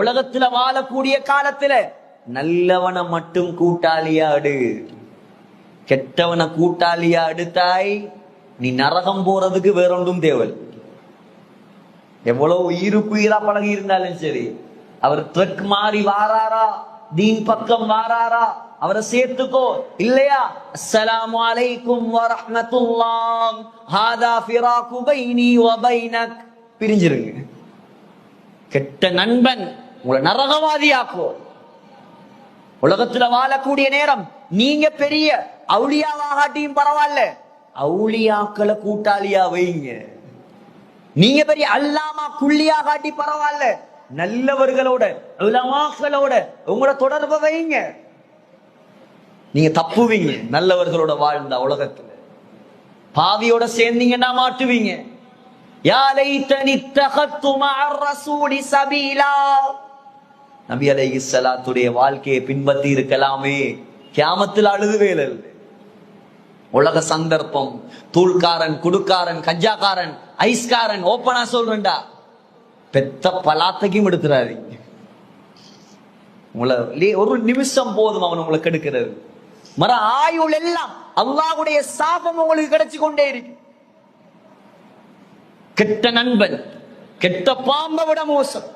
உலகத்துல வாழக்கூடிய காலத்துல நல்லவனை மட்டும் கூட்டாளியா அடு கெட்டவனை கூட்டாளியா அடுத்தாய் நீ நரகம் போறதுக்கு வேறொன்றும் தேவல் எவ்வளவு உயிருக்கு உயிரா பழகி இருந்தாலும் சரி அவர் ட்ரக் மாறி வாராரா? தீன் பக்கம் வாராரா? அவரை சேர்த்துக்கோ. இல்லையா? அஸ்ஸலாமு அலைக்கும் வரஹ்மத்துல்லாஹ். ஹாதா ஃபிராகு பைனி வ பைனக். பிரிஞ்சிருங்க. கெட்ட நண்பன் உங்களை நரகவாதியாக்கோ உலகத்துல வாழக்கூடிய நேரம் நீங்க பெரிய அவுளியாவாகாட்டியும் பரவாயில்ல. அவுளியாக்களை கூட்டாளியா வைங்க. நீங்க பெரிய அல்லாமா குள்ளியா காட்டி பரவாயில்ல. நல்லவர்களோட உலமாக்களோட உங்களோட தொடர்பை வைங்க. நீங்க தப்புவீங்க நல்லவர்களோட வாழ்ந்த உலகத்துல. பாவியோட சேர்ந்தீங்கன்னா மாட்டுவீங்க. யாரை தனித்தகத்துமா தகத்து ரசூலி சபீலா. நபி அலை இஸ்லாத்துடைய வாழ்க்கையை பின்பற்றி இருக்கலாமே. கியாமத்தில் அழுதுவேல உலக சந்தர்ப்பம் தூள்காரன் குடுக்காரன் கஞ்சாக்காரன் ஐஸ்காரன் ஓப்பனா சொல்றேன்டா. பெத்த பலாத்தையும் எடுத்துறாதீங்க உங்களை ஒரு நிமிஷம் போதும் அவன் உங்களை கெடுக்கிறது. மர ஆயுள் எல்லாம் அல்லாவுடைய சாபம் உங்களுக்கு கிடைச்சு கொண்டே இருக்கு. கெட்ட நண்பன் கெட்ட பாம்பை விட மோசம்.